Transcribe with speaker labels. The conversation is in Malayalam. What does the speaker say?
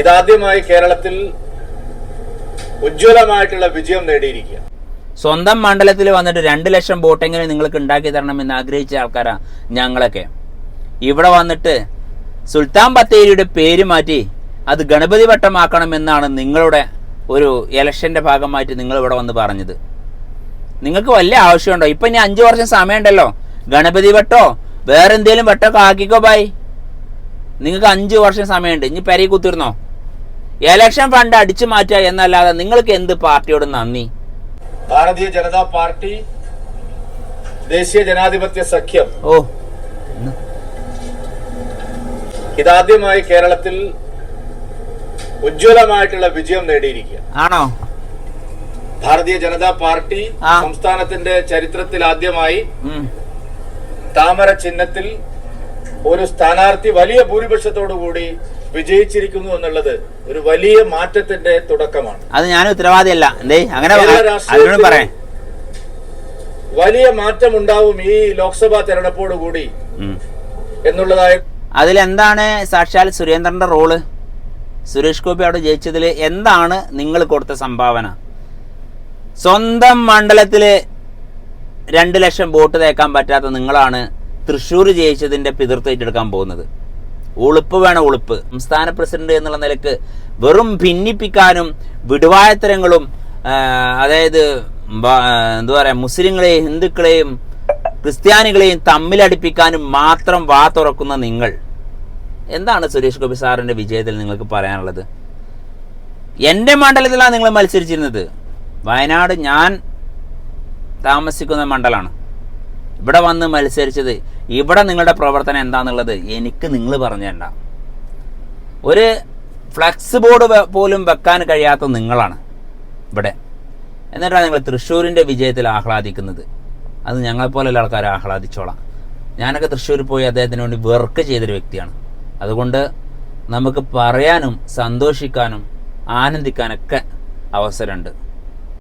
Speaker 1: ഇതാദ്യമായി കേരളത്തിൽ ഉജ്ജ്വലമായിട്ടുള്ള വിജയം നേടിയിരിക്കുക.
Speaker 2: സ്വന്തം മണ്ഡലത്തിൽ വന്നിട്ട് രണ്ട് ലക്ഷം ബോട്ടെങ്കിലും നിങ്ങൾക്ക് ഉണ്ടാക്കി എന്ന് ആഗ്രഹിച്ച ആൾക്കാരാ ഞങ്ങളൊക്കെ. ഇവിടെ വന്നിട്ട് സുൽത്താൻ ബത്തേരിയുടെ പേര് മാറ്റി അത് ഗണപതി വട്ടമാക്കണമെന്നാണ് നിങ്ങളുടെ ഒരു ഇലക്ഷന്റെ ഭാഗമായിട്ട് നിങ്ങൾ ഇവിടെ വന്ന് പറഞ്ഞത്. നിങ്ങൾക്ക് വലിയ ആവശ്യമുണ്ടോ? ഇപ്പം ഇനി അഞ്ച് വർഷം സമയമുണ്ടല്ലോ. ഗണപതി വട്ടോ? വേറെന്തേലും വട്ടമൊക്കെ ആക്കിക്കോ ബായ് നിങ്ങൾക്ക് അഞ്ച് വർഷം സമയമുണ്ട്. ഇനി പെരയി കുത്തിരുന്നോ? എലക്ഷൻ ഫണ്ട് അടിച്ചു മാറ്റുക എന്നല്ലാതെ നിങ്ങൾക്ക് എന്ത് പാർട്ടിയോട് നന്ദി?
Speaker 1: ഭാരതീയ ജനതാ പാർട്ടി ദേശീയ ജനാധിപത്യ സഖ്യം.
Speaker 2: ഓ.
Speaker 1: ഇതാദ്യമായി കേരളത്തിൽ ഉജ്ജ്വലമായിട്ടുള്ള വിജയം നേടിയിരിക്കുക.
Speaker 2: ആണോ?
Speaker 1: ഭാരതീയ ജനതാ പാർട്ടി സംസ്ഥാനത്തിന്റെ ചരിത്രത്തിൽ ആദ്യമായി താമര ചിഹ്നത്തിൽ ഒരു സ്ഥാനാർത്ഥി വലിയ ഭൂരിപക്ഷത്തോടുകൂടി വിജയിച്ചിരിക്കുന്നു എന്നുള്ളത് ഒരു വലിയ മാറ്റത്തിന്റെ തുടക്കമാണ്.
Speaker 2: അത് ഞാൻ ഉത്തരവാദിയല്ല. എന്തേ? അങ്ങനെ പറയാം
Speaker 1: വലിയ മാറ്റം ഉണ്ടാവും ഈ ലോക്സഭാ തെരഞ്ഞെടുപ്പോട് കൂടി. എന്നുള്ളതായ
Speaker 2: അതിലെന്താണ് സാക്ഷാൽ സുരേന്ദ്രന്റെ റോൾ? സുരേഷ് ഗോപി അവിടെ ജയിച്ചതിൽ എന്താണ് നിങ്ങൾ കൊടുത്ത സംഭാവന? സ്വന്തം മണ്ഡലത്തിൽ രണ്ട് ലക്ഷം വോട്ട് തേക്കാൻ പറ്റാത്ത നിങ്ങളാണ് തൃശ്ശൂർ ജയിച്ചതിന്റെ പിതൃത്വം ഏറ്റെടുക്കാൻ പോകുന്നത്. ഉളുപ്പ് വേണം ഉളുപ്പ്. സംസ്ഥാന പ്രസിഡന്റ് എന്നുള്ള നിലയ്ക്ക് വെറും ഭിന്നിപ്പിക്കാനും വിടുവായത്തരങ്ങളും അതായത് എന്താ പറയുക മുസ്ലിങ്ങളെയും ഹിന്ദുക്കളെയും ക്രിസ്ത്യാനികളെയും തമ്മിലടിപ്പിക്കാനും മാത്രം വാ തുറക്കുന്ന നിങ്ങൾ. എന്താണ് സുരേഷ് ഗോപി സാറിന്റെ വിജയത്തിൽ നിങ്ങൾക്ക് പറയാനുള്ളത്? എന്റെ മണ്ഡലത്തിലാണ് നിങ്ങൾ മത്സരിച്ചിരുന്നത്. വയനാട് ഞാൻ താമസിക്കുന്ന മണ്ഡലമാണ്. ഇവിടെ വന്ന് മത്സരിച്ചത്. ഇവിടെ നിങ്ങളുടെ പ്രവർത്തനം എന്താണെന്നുള്ളത് എനിക്ക് നിങ്ങൾ പറഞ്ഞു തരണ്ട. ഒരു ഫ്ലക്സ് ബോർഡ് പോലും വെക്കാൻ കഴിയാത്ത നിങ്ങളാണ് ഇവിടെ. എന്നിട്ടാണ് നിങ്ങൾ തൃശ്ശൂരിന്റെ വിജയത്തിൽ ആഹ്ലാദിക്കുന്നത്. അത് ഞങ്ങളെപ്പോലുള്ള ആൾക്കാർ ആഹ്ലാദിച്ചോളാം. ഞാനൊക്കെ തൃശ്ശൂരിൽ പോയി അദ്ദേഹത്തിന് വേണ്ടി വർക്ക് ചെയ്തൊരു വ്യക്തിയാണ്. അതുകൊണ്ട് നമുക്ക് പറയാനും സന്തോഷിക്കാനും ആനന്ദിക്കാനൊക്കെ അവസരമുണ്ട്.